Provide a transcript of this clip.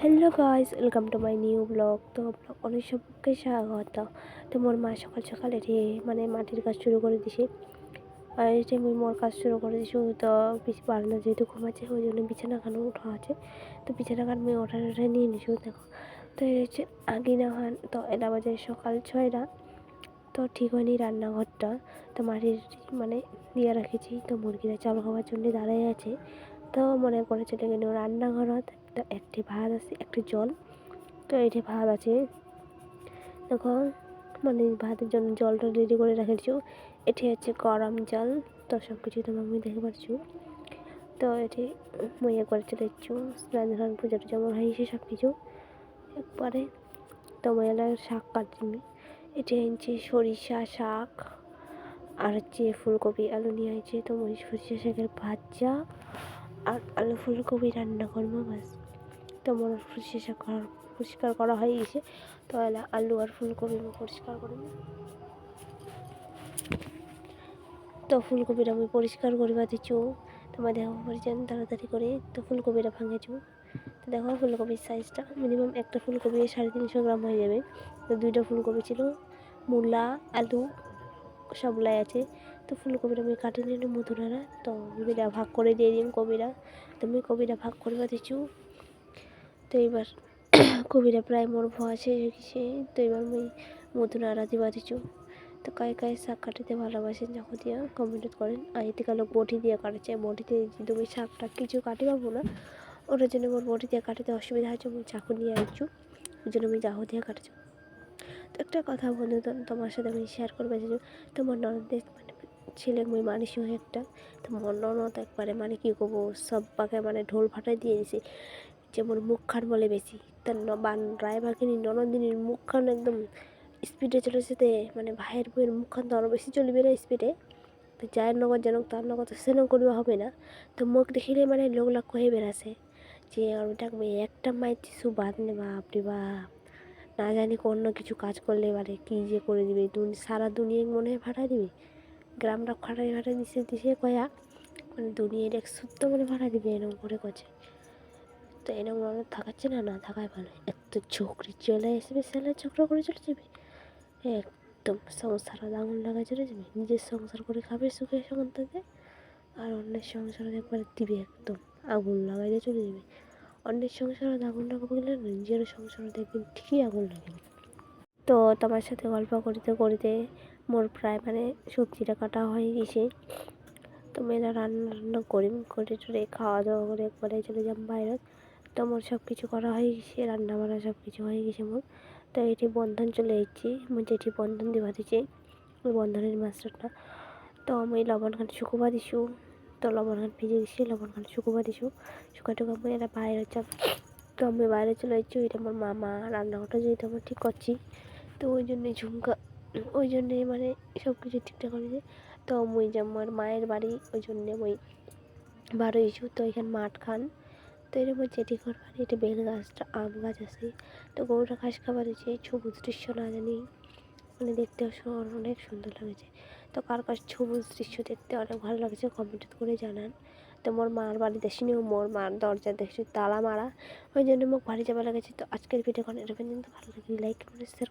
Hello guys welcome to my new blog তো blog অনেক সবকে স্বাগত। তো মোর মা সকাল সকাল এটি মানে মাটির কাজ শুরু করে দিছি। আর এটি আমি মোর কাজ শুরু করে দিছি তো বেশি বারান্দা যেহেতু ঘুমাচ্ছে, ওই জন্য বিছানা খানো উঠা আছে তো বিছানা খান আমি ওঠা ওঠা নিয়ে নিছি দেখো। তো এই হচ্ছে আগে না হন তো এটা বাজে সকাল ছয়টা। তো ঠিক হয়নি রান্নাঘরটা। তো মাটির মানে দিয়ে রেখেছি, তো মুরগিরা চাল খাওয়ার জন্য দাঁড়াই আছে। তো মনে করে চলে গেল রান্নাঘরত তো একটি ভাত আছে, একটি জল। তো এটি ভাত আছে। দেখো মানে ভাতের জন্য জলটা রেডি করে রেখেছি। এটি হচ্ছে গরম জল। তো সব কিছু তোমার আমি দেখতে পাচ্ছি তো এটি মইয়া করে চলে স্নান ধান পুজো টুজো আমার হয়েছে সব কিছু একবারে তো মহিলা শাক কাটছি এটি এনেছি সরিষা শাক। আর হচ্ছে ফুলকপি, আলু নিয়ে আছে তো সরিষা শাকের ভাজা। ফুলকপি রান্না করব বাস তো মনে সরিষা শাক পরিষ্কার করা হয়ে গেছে। তো এলা আলু আর ফুলকপি পরিষ্কার করব তো ফুলকপিটা আমি পরিষ্কার করিবা দিচ্ছু তোমার দেখো পরিচান তাড়াতাড়ি করে তো ফুলকপিটা ভাঙেছু। তো দেখো ফুলকপির সাইজটা মিনিমাম একটা ফুলকপি সাড়ে তিনশো গ্রাম হয়ে যাবে। তো দুইটা ফুলকপি ছিল, মূলা, আলু সবলাই আছে। তো ফুলকপিটা আমি কাটি নিলাম মধুরারা তো কবিটা ভাগ করে দিয়ে দিম কবিরা তো আমি কবিরা ভাগ করে দিচ্ছু তো এইবার কবিরা প্রায় মোর ভয় হয়ে গেছে। তো এবার মুই মধুরারা দিবা দিচ্ছু তো কায় কায় শাক কাটিতে ভালোবাসেন যখন দিয়া কমেন্ট করেন। আর এতে কালো বটি দিয়ে কাটেছে। বটিতে তুমি শাকটা কিছু কাটি পাবো না, ওটার জন্য মোর বটি দিয়ে কাটিতে অসুবিধা হচ্ছে। আমি চাকু নিয়ে আসছু ওই জন্য আমি চাকু দিয়ে কাটছি তো একটা কথা বন্ধু তোমার সাথে আমি শেয়ার করবে যে তোমার ননদের মানে ছেলে মুই মানিসি হয়ে একটা। তো ননদ একবারে মানে কী করব সব পাকে মানে ঢোল ফাটাই দিয়ে দিছে। যেমন মুখখান বলে বেশি। তার বান ড্রাইভারকে ননদিনীর মুখখান একদম স্পিডে চলেছে তে মানে ভাইয়ের বইয়ের মুখখান তো আরও বেশি চলবে না স্পিডে তো যায়ের নগর যেন তার নগর তো সেন করিবা, হবে না। তো মুখ দেখিলে মানে লোক লাখ কয়ে বেড়াছে। যে ওটা একটা মায়ের কিছু বাদ নে বাপরে বাপ। না জানি অন্য কিছু কাজ করলে এবারে কী যে করে দিবে সারা দুনিয়া মনে হয় ভাড়া দিবে। গ্রামটা ফাটাই ফাটাই দিছে দিছে কয়া মানে দুনিয়ার এক সত্য মনে ভাড়া দিবে এরকম করে করছে তো এরকম মনে থাকাচ্ছে না না থাকাই ভালো। এত ছোকরি চলে আসবে, ছেলে ছোকরা করে চলে যাবে। একদম সংসার আঙুল লাগা চলে যাবে। নিজের সংসার করে খাবে সুখে সন্তানকে আর অন্যের সংসার একবার দিবে একদম। আগুন লাগাইতে চলে যাবে। অন্যের সংসার আগুন লাগাবো গেলে নিজের সংসার দেখবেন ঠিকই আগুন লাগে তো তোমার সাথে গল্প করিতে করিতে মোর প্রায় মানে সবজিটা কাটা হয়ে গেছে। তো মেয়েরা রান্না রান্না করি, করে টরে খাওয়া দাওয়া করে একবারে চলে যাম বাইরে। তো মোর সব কিছু করা হয়ে গেছে, রান্না বান্না সব কিছু হয়ে গেছে মোর। তো এটি বন্ধন চলে এসেছি মুই যেটি বন্ধন দিবা দিছি ওই বন্ধনের মাছটা। তো আমি লবণ খান শুকুবা দিছু তো লবণ খান ভিজে দিছি, লবণ খান শুকুবা দিছু শুকা টুকা আমি এটা বাইরে চাপ তো আমি বাইরে চলে এসেছি এটা আমার মামা রান্নাঘরটা যেহেতু আমার ঠিক করছি। তো ওই জন্যই ঝুমকা ওই জন্যে মানে সব কিছু ঠিকঠাক করে করেছে তো মুই যে আমার মায়ের বাড়ি, ওই জন্যে মুই বার হয়েছু তো এখানে মাঠ খান। তো এরকম যেটি করবার এটা বেল গাছটা, আম গাছ আছে। তো গরুটা ঘাস খাবার হয়েছে সবুজ দৃশ্য, না জানি। মানে দেখতে অনেক সুন্দর লাগেছে। তো কার কাছে সবুজ দৃশ্য দেখতে অনেক ভালো লাগছে কমেন্ট করে জানান। তো মোর মার বাড়ি দেখিনি মোর মার দরজা দেখছি, তালা মারা। ওই জন্য মোক বাড়ি যাওয়া লেগেছে। তো আজকের ভিডিও এখন এরকম কিন্তু ভালো লাগে লাইক করে শেয়ার